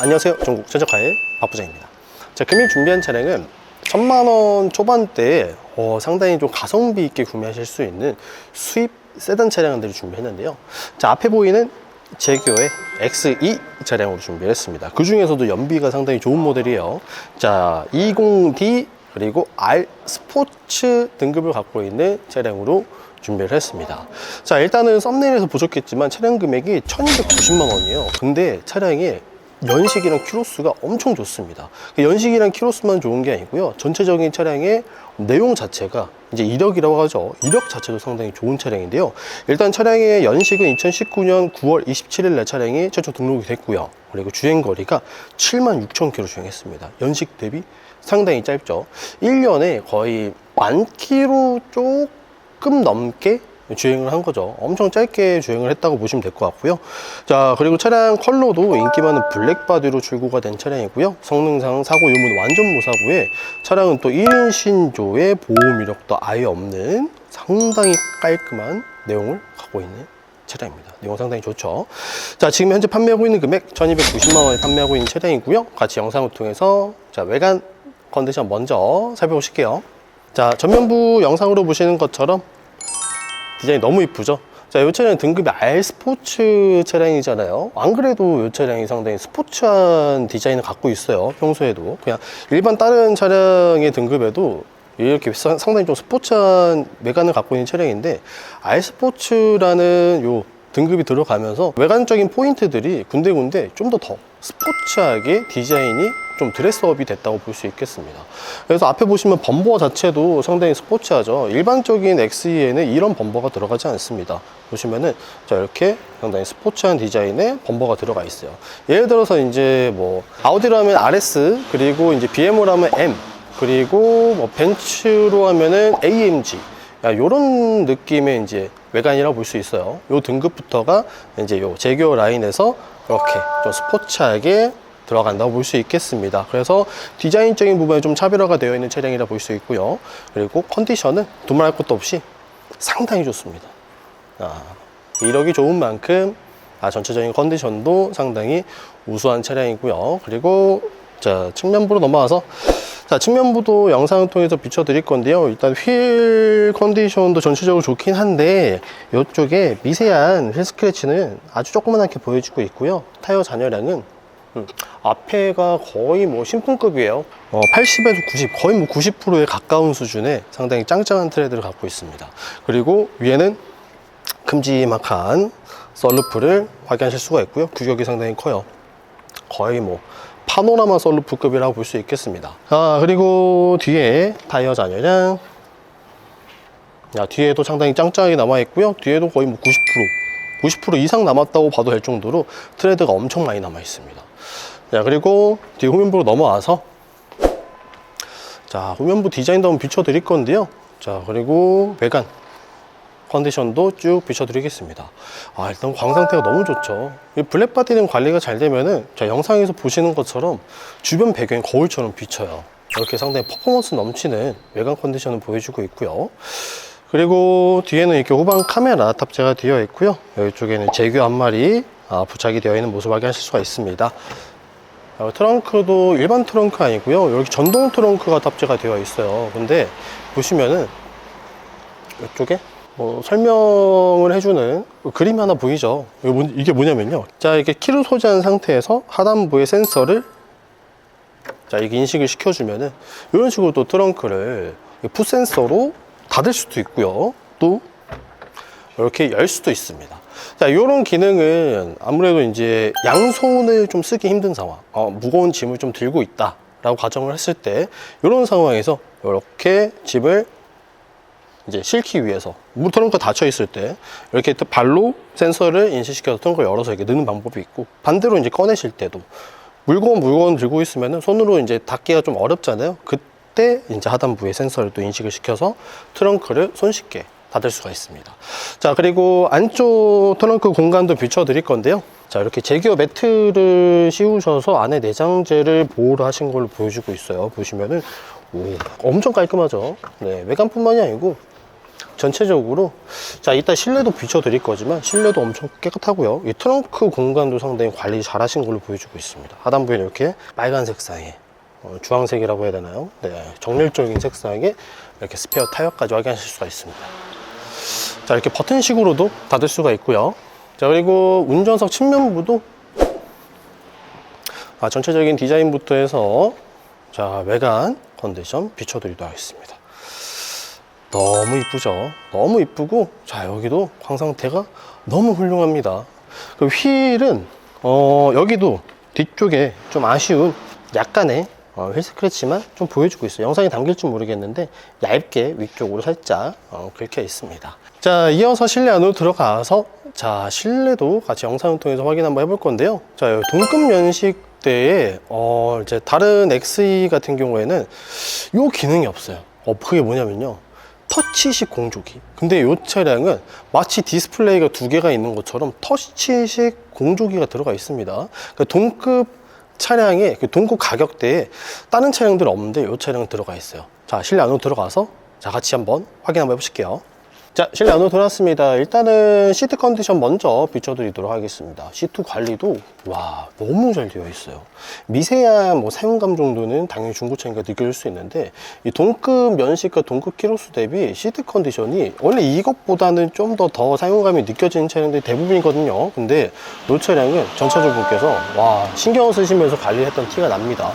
안녕하세요. 전국 최적화의 박부장입니다. 자, 금일 준비한 차량은 천만 원 초반대에 어, 상당히 좀 가성비 있게 구매하실 수 있는 수입 세단 차량들을 준비했는데요. 자, 앞에 보이는 제규어의 X2 차량으로 준비했습니다. 그 중에서도 연비가 상당히 좋은 모델이에요. 자, 20D 그리고 R 스포츠 등급을 갖고 있는 차량으로 준비를 했습니다. 자, 일단은 썸네일에서 보셨겠지만 차량 금액이 1290만 원이에요. 근데 차량이 연식이랑 키로수가 엄청 좋습니다. 그 연식이랑 키로수만 좋은 게 아니고요. 전체적인 차량의 내용 자체가 이제 이력이라고 하죠. 이력 자체도 상당히 좋은 차량인데요. 일단 차량의 연식은 2019년 9월 27일 날 차량이 최초 등록이 됐고요. 그리고 주행 거리가 7만 6천 킬로 주행했습니다. 연식 대비 상당히 짧죠. 1년에 거의 만 킬로 조금 넘게 주행을 한 거죠. 엄청 짧게 주행을 했다고 보시면 될 것 같고요. 자, 그리고 차량 컬러도 인기 많은 블랙 바디로 출고가 된 차량이고요. 성능상 사고 유무는 완전 무사고에 차량은 또 1인 신조의 보험 이력도 아예 없는 상당히 깔끔한 내용을 갖고 있는 차량입니다. 내용 상당히 좋죠. 자, 지금 현재 판매하고 있는 금액 1290만 원에 판매하고 있는 차량이고요. 같이 영상을 통해서 자, 외관 컨디션 먼저 살펴보실게요. 자, 전면부 영상으로 보시는 것처럼 디자인이 너무 이쁘죠? 자, 이 차량은 등급이 R 스포츠 차량이잖아요. 안 그래도 이 차량이 상당히 스포츠한 디자인을 갖고 있어요. 평소에도. 그냥 일반 다른 차량의 등급에도 이렇게 상- 상당히 좀 스포츠한 외관을 갖고 있는 차량인데 R 스포츠라는 요 등급이 들어가면서 외관적인 포인트들이 군데군데 좀 더 더 스포츠하게 디자인이 좀 드레스업이 됐다고 볼 수 있겠습니다. 그래서 앞에 보시면 범버 자체도 상당히 스포츠하죠. 일반적인 XE에는 이런 범버가 들어가지 않습니다. 보시면은 자 이렇게 상당히 스포츠한 디자인의 범버가 들어가 있어요. 예를 들어서 이제 뭐 아우디로 하면 RS 그리고 이제 BM으로 하면 M 그리고 뭐 벤츠로 하면은 AMG 이런 느낌의 이제 외관이라고 볼 수 있어요. 요 등급부터가 이제 요 제규어 라인에서 이렇게 좀 스포츠하게 들어간다고 볼 수 있겠습니다. 그래서 디자인적인 부분에 좀 차별화가 되어 있는 차량이라 볼 수 있고요. 그리고 컨디션은 두말할 것도 없이 상당히 좋습니다. 아, 이력이 좋은 만큼 아, 전체적인 컨디션도 상당히 우수한 차량이고요. 그리고 자 측면부로 넘어와서 자 측면부도 영상을 통해서 비춰드릴 건데요. 일단 휠 컨디션도 전체적으로 좋긴 한데 이쪽에 미세한 휠 스크래치는 아주 조그만하게 보여지고 있고요. 타이어 잔여량은 음, 앞에가 거의 뭐 신품급이에요. 어, 80에서 90, 거의 뭐 90%에 가까운 수준의 상당히 짱짱한 트레드를 갖고 있습니다. 그리고 위에는 큼지막한 썰루프를 확인하실 수가 있고요. 규격이 상당히 커요. 거의 뭐 파노라마 썰루프급이라고 볼 수 있겠습니다. 아 그리고 뒤에 타이어 잔여량 야, 뒤에도 상당히 짱짱하게 남아 있고요. 뒤에도 거의 뭐 90% 90% 이상 남았다고 봐도 될 정도로 트레드가 엄청 많이 남아 있습니다. 자 그리고 뒤 후면부로 넘어와서 자 후면부 디자인도 한번 비춰 드릴 건데요. 자 그리고 외관 컨디션도 쭉 비춰드리겠습니다. 아, 일단 광 상태가 너무 좋죠. 이 블랙 바디는 관리가 잘 되면은 자, 영상에서 보시는 것처럼 주변 배경이 거울처럼 비쳐요. 이렇게 상당히 퍼포먼스 넘치는 외관 컨디션을 보여주고 있고요. 그리고 뒤에는 이렇게 후방 카메라 탑재가 되어 있고요. 이쪽에는 제규 한 마리 아, 부착이 되어 있는 모습 확인하실 수가 있습니다. 어, 트렁크도 일반 트렁크 아니고요. 여기 전동 트렁크가 탑재가 되어 있어요. 근데 보시면은 이쪽에 뭐 설명을 해주는 그림이 하나 보이죠? 이게 뭐냐면요. 자, 이렇게 키를 소지한 상태에서 하단부의 센서를 자, 이게 인식을 시켜주면은 이런 식으로 또 트렁크를 풋 센서로 닫을 수도 있고요. 또 이렇게 열 수도 있습니다. 자, 이런 기능은 아무래도 이제 양손을 좀 쓰기 힘든 상황, 어, 무거운 짐을 좀 들고 있다 라고 가정을 했을 때 이런 상황에서 이렇게 집을 이제 실기 위해서 물 트렁크 닫혀 있을 때 이렇게 발로 센서를 인식시켜서 트렁크를 열어서 이렇게 넣는 방법이 있고 반대로 이제 꺼내실 때도 물건 물건 들고 있으면 손으로 이제 닫기가 좀 어렵잖아요. 그 때 이제 하단부에 센서를 또 인식을 시켜서 트렁크를 손쉽게 닫을 수가 있습니다. 자, 그리고 안쪽 트렁크 공간도 비춰 드릴 건데요. 자, 이렇게 제기어 매트를 씌우셔서 안에 내장재를 보호를 하신 걸로 보여주고 있어요. 보시면은, 오, 엄청 깔끔하죠. 네, 외관뿐만이 아니고, 전체적으로 자 이따 실내도 비춰 드릴 거지만 실내도 엄청 깨끗하고요 이 트렁크 공간도 상당히 관리 잘 하신 걸로 보여주고 있습니다 하단부에는 이렇게 빨간 색상의 어, 주황색이라고 해야 되나요? 네 정렬적인 색상의 이렇게 스페어 타이어까지 확인하실 수가 있습니다. 자 이렇게 버튼식으로도 닫을 수가 있고요. 자 그리고 운전석 측면부도 아, 전체적인 디자인부터 해서 자 외관 컨디션 비춰드리도록 하겠습니다. 너무 이쁘죠? 너무 이쁘고 자 여기도 광상태가 너무 훌륭합니다. 그 휠은 어 여기도 뒤쪽에 좀 아쉬운 약간의 어, 휠 스크래치만 좀 보여주고 있어요. 영상이 담길지 모르겠는데 얇게 위쪽으로 살짝 어, 긁혀 있습니다. 자 이어서 실내 안으로 들어가서 자 실내도 같이 영상을 통해서 확인 한번 해볼 건데요. 자 동급 연식 때에 어 이제 다른 XE 같은 경우에는 요 기능이 없어요. 어 그게 뭐냐면요. 터치식 공조기. 근데 이 차량은 마치 디스플레이가 두 개가 있는 것처럼 터치식 공조기가 들어가 있습니다. 그러니까 동급 차량의 그 동급 가격대에 다른 차량들은 없는데 이 차량은 들어가 있어요. 자, 실내 안으로 들어가서 자, 같이 한번 확인 한번 해보실게요. 자, 실내 안으로 들어왔습니다. 일단은 시트 컨디션 먼저 비춰드리도록 하겠습니다. 시트 관리도 와 너무 잘 되어 있어요. 미세한 뭐 사용감 정도는 당연히 중고차니까 느껴질 수 있는데 이 동급 면식과 동급 키로수 대비 시트 컨디션이 원래 이것보다는 좀더더 사용감이 느껴지는 차량들이 대부분이거든요. 근데 이 차량은 전차주분께서 와 신경 쓰시면서 관리했던 티가 납니다.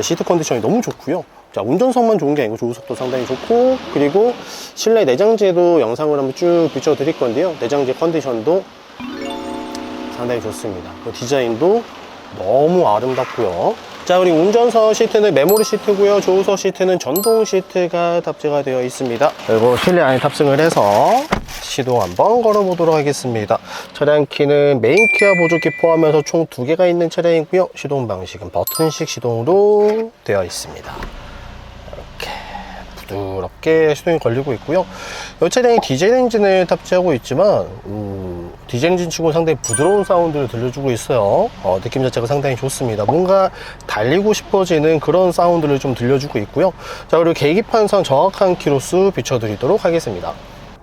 시트 컨디션이 너무 좋고요. 자, 운전석만 좋은 게 아니고 조수석도 상당히 좋고 그리고 실내 내장재도 영상을 한번 쭉 비춰 드릴 건데요. 내장재 컨디션도 상당히 좋습니다. 그 디자인도 너무 아름답고요. 자, 그리고 운전석 시트는 메모리 시트고요. 조수석 시트는 전동 시트가 탑재가 되어 있습니다. 그리고 실내 안에 탑승을 해서 시동 한번 걸어보도록 하겠습니다. 차량 키는 메인 키와 보조키 포함해서 총 두 개가 있는 차량이고요. 시동 방식은 버튼식 시동으로 되어 있습니다. 부드럽게 시동이 걸리고 있고요. 이 차량이 디젤 엔진을 탑재하고 있지만 음, 디젤 엔진 치고 상당히 부드러운 사운드를 들려주고 있어요. 어, 느낌 자체가 상당히 좋습니다. 뭔가 달리고 싶어지는 그런 사운드를 좀 들려주고 있고요. 자 그리고 계기판상 정확한 키로수 비춰드리도록 하겠습니다.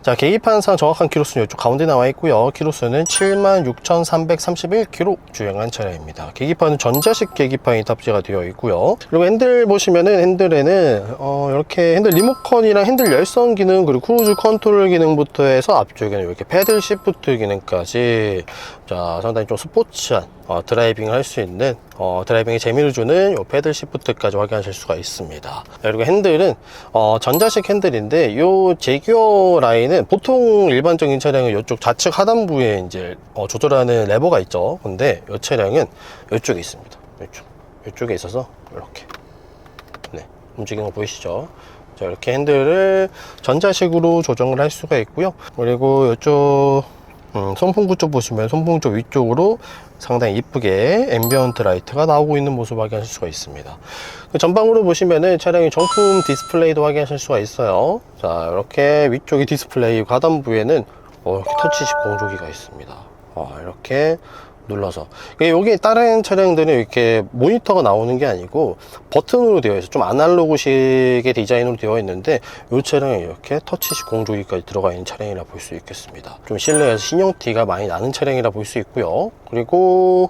자, 계기판상 정확한 키로수는 이쪽 가운데 나와 있고요. 키로수는 76,331km 주행한 차량입니다. 계기판은 전자식 계기판이 탑재가 되어 있고요. 그리고 핸들 보시면은 핸들에는 어, 이렇게 핸들 리모컨이랑 핸들 열선 기능 그리고 크루즈 컨트롤 기능부터 해서 앞쪽에는 이렇게 패들 시프트 기능까지 자, 상당히 좀 스포츠한 어, 드라이빙을 할 수 있는 어, 드라이빙에 재미를 주는 요 패들 시프트까지 확인하실 수가 있습니다. 그리고 핸들은 어, 전자식 핸들인데 요 제규어 라인은 보통 일반적인 차량은 이쪽 좌측 하단부에 이제 어, 조절하는 레버가 있죠. 근데 이 차량은 이쪽에 있습니다. 이쪽 이쪽에 있어서 이렇게 네, 움직이는 거 보이시죠? 자, 이렇게 핸들을 전자식으로 조정을 할 수가 있고요. 그리고 이쪽 음, 선풍구 쪽 보시면 선풍구 쪽 위쪽으로 상당히 이쁘게 앰비언트 라이트가 나오고 있는 모습 확인하실 수가 있습니다. 그 전방으로 보시면은 차량의 정품 디스플레이도 확인하실 수가 있어요. 자, 이렇게 위쪽이 디스플레이 가단부에는 어, 이렇게 터치식 공조기가 있습니다. 어, 이렇게 눌러서. 여기 다른 차량들은 이렇게 모니터가 나오는 게 아니고 버튼으로 되어 있어. 좀 아날로그식의 디자인으로 되어 있는데 이 차량은 이렇게 터치식 공조기까지 들어가 있는 차량이라 볼 수 있겠습니다. 좀 실내에서 신형티가 많이 나는 차량이라 볼 수 있고요. 그리고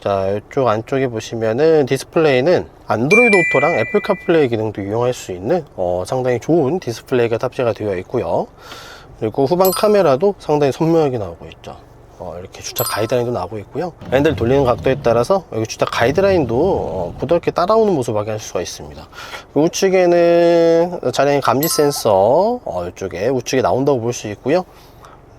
자 이쪽 안쪽에 보시면은 디스플레이는 안드로이드 오토랑 애플 카플레이 기능도 이용할 수 있는 어, 상당히 좋은 디스플레이가 탑재가 되어 있고요. 그리고 후방 카메라도 상당히 선명하게 나오고 있죠 어, 이렇게 주차 가이드라인도 나오고 있고요. 핸들 돌리는 각도에 따라서 여기 주차 가이드라인도 어, 부드럽게 따라오는 모습을 확인할 수가 있습니다. 우측에는 차량의 감지 센서 어, 이쪽에 우측에 나온다고 볼 수 있고요.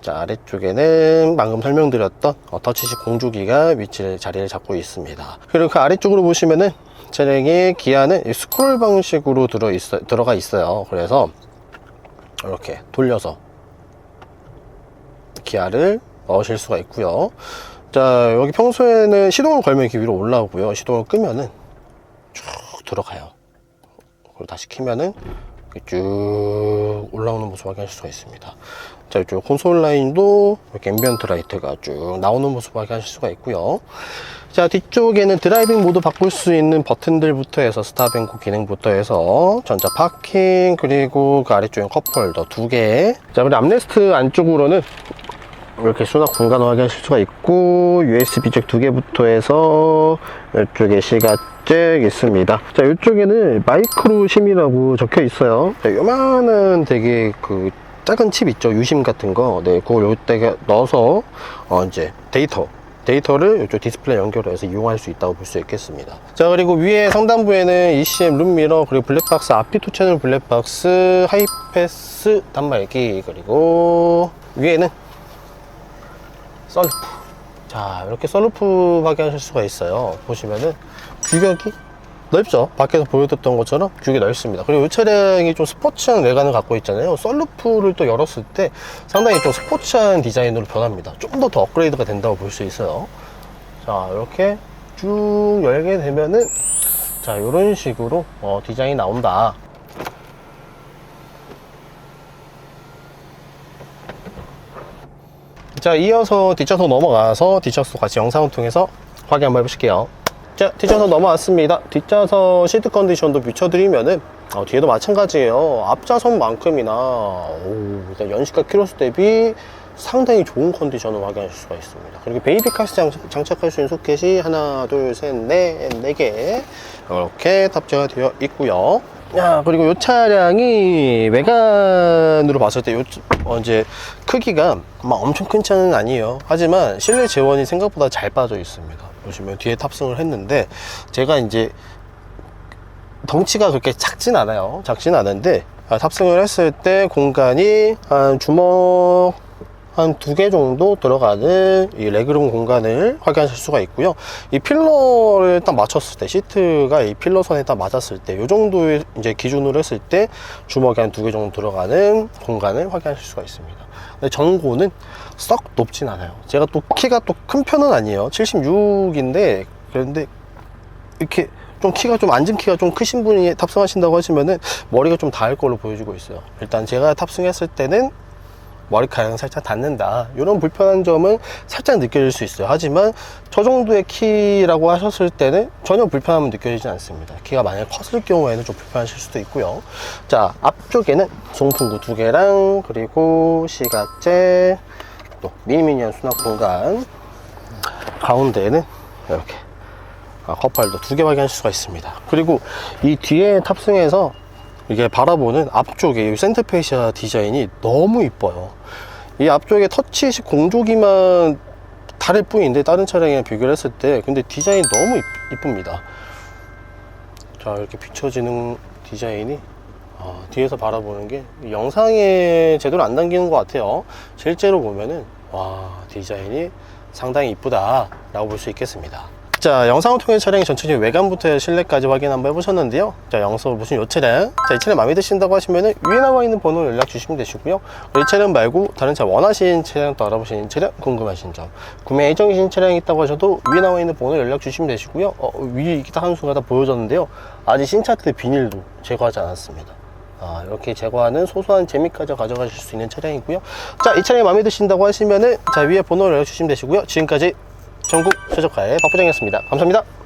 자 아래쪽에는 방금 설명드렸던 어, 터치식 공조기가 위치를 자리를 잡고 있습니다. 그리고 그 아래쪽으로 보시면은 차량의 기아는 이 스크롤 방식으로 들어 있어, 들어가 있어요. 그래서 이렇게 돌려서 기아를 넣으실 수가 있고요. 자, 여기 평소에는 시동을 걸면 이렇게 위로 올라오고요. 시동을 끄면은 쭉 들어가요. 그리고 다시 키면은 쭉 올라오는 모습 확인하실 수가 있습니다. 자, 이쪽 콘솔 라인도 이렇게 앰비언트 라이트가 쭉 나오는 모습 확인하실 수가 있고요. 자, 뒤쪽에는 드라이빙 모드 바꿀 수 있는 버튼들부터 해서 스탑앤고 기능부터 해서 전자 파킹 그리고 그 아래쪽에 컵홀더 두 개. 자, 그리고 암레스트 안쪽으로는 이렇게 수납 공간 확인하실 수가 있고 USB 쪽두 개부터 해서 이쪽에 시가 잭 있습니다. 자 이쪽에는 마이크로 심이라고 적혀 있어요. 자, 요만한 되게 그 작은 칩 있죠? 유심 같은 거. 네, 그걸 요때 넣어서 어 이제 데이터 데이터를 이쪽 디스플레이 연결해서 이용할 수 있다고 볼 수 있겠습니다. 자, 그리고 위에 상단부에는 ECM 룸미러, 그리고 블랙박스, 앞피2 채널 블랙박스, 하이패스 단말기, 그리고 위에는 썰루프. 자, 이렇게 썰루프 확인하실 수가 있어요. 보시면은 규격이 넓죠? 밖에서 보여줬던 것처럼 규격이 넓습니다. 그리고 이 차량이 좀 스포츠한 외관을 갖고 있잖아요. 썰루프를 또 열었을 때 상당히 좀 스포츠한 디자인으로 변합니다. 좀 더 더 업그레이드가 된다고 볼 수 있어요. 자, 이렇게 쭉 열게 되면은 자, 이런 식으로 어, 디자인이 나온다. 자, 이어서 뒷좌석 넘어가서 뒷좌석 같이 영상을 통해서 확인 한번 해보실게요. 자, 뒷좌석 넘어왔습니다. 뒷좌석 시트 컨디션도 비춰드리면은 어, 뒤에도 마찬가지예요. 앞좌석만큼이나 오, 일단 연식과 키로수 대비 상당히 좋은 컨디션을 확인하실 수가 있습니다. 그리고 베이비 카스 장, 장착할 수 있는 소켓이 하나, 둘, 셋, 넷, 네 개 이렇게 탑재가 되어 있고요. 야, 그리고 이 차량이 외관으로 봤을 때 요, 어, 이제 크기가 막 엄청 큰 차는 아니에요. 하지만 실내 재원이 생각보다 잘 빠져 있습니다. 보시면 뒤에 탑승을 했는데 제가 이제 덩치가 그렇게 작진 않아요. 작진 않은데 아, 탑승을 했을 때 공간이 한 주먹 한 두 개 정도 들어가는 이 레그룸 공간을 확인하실 수가 있고요. 이 필러를 딱 맞췄을 때 시트가 이 필러선에 딱 맞았을 때 이 정도의 이제 기준으로 했을 때 주먹이 한 두 개 정도 들어가는 공간을 확인하실 수가 있습니다. 근데 전고는 썩 높진 않아요. 제가 또 키가 또 큰 편은 아니에요. 76인데 그런데 이렇게 좀 키가 좀 앉은 키가 좀 크신 분이 탑승하신다고 하시면은 머리가 좀 닿을 걸로 보여지고 있어요. 일단 제가 탑승했을 때는 머리카락은 살짝 닿는다. 이런 불편한 점은 살짝 느껴질 수 있어요. 하지만 저 정도의 키라고 하셨을 때는 전혀 불편함은 느껴지지 않습니다. 키가 만약에 컸을 경우에는 좀 불편하실 수도 있고요. 자, 앞쪽에는 송풍구 두 개랑 그리고 시가재 또 미니미니한 수납 공간 가운데에는 이렇게 아, 컵팔도 두개 확인할 수가 있습니다. 그리고 이 뒤에 탑승해서 이게 바라보는 앞쪽에 이 센터페이시아 디자인이 너무 이뻐요. 이 앞쪽에 터치식 공조기만 다를 뿐인데 다른 차량이랑 비교를 했을 때 근데 디자인이 너무 이- 이쁩니다. 자 이렇게 비춰지는 디자인이 아, 뒤에서 바라보는 게 영상에 제대로 안 담기는 것 같아요. 실제로 보면은 와 디자인이 상당히 이쁘다 라고 볼 수 있겠습니다. 자 영상을 통해 차량의 전체적인 외관부터 실내까지 확인 한번 해보셨는데요. 자 영상을 보신 이 차량 자이 차량 마음에 드신다고 하시면 은 위에 나와 있는 번호 연락 주시면 되시고요. 이 차량 말고 다른 차 원하시는 차량 또 알아보시는 차량 궁금하신 점 구매 예정이신 차량이 있다고 하셔도 위에 나와 있는 번호 연락 주시면 되시고요. 어, 위에 이렇게 딱 한 수가 다 보여졌는데요. 아직 신차트 비닐도 제거하지 않았습니다. 아, 이렇게 제거하는 소소한 재미까지 가져가실 수 있는 차량이고요. 자, 이 차량이 마음에 드신다고 하시면은 자 위에 번호를 연락 주시면 되시고요. 지금까지 전국 최저가의 박부장이었습니다. 감사합니다.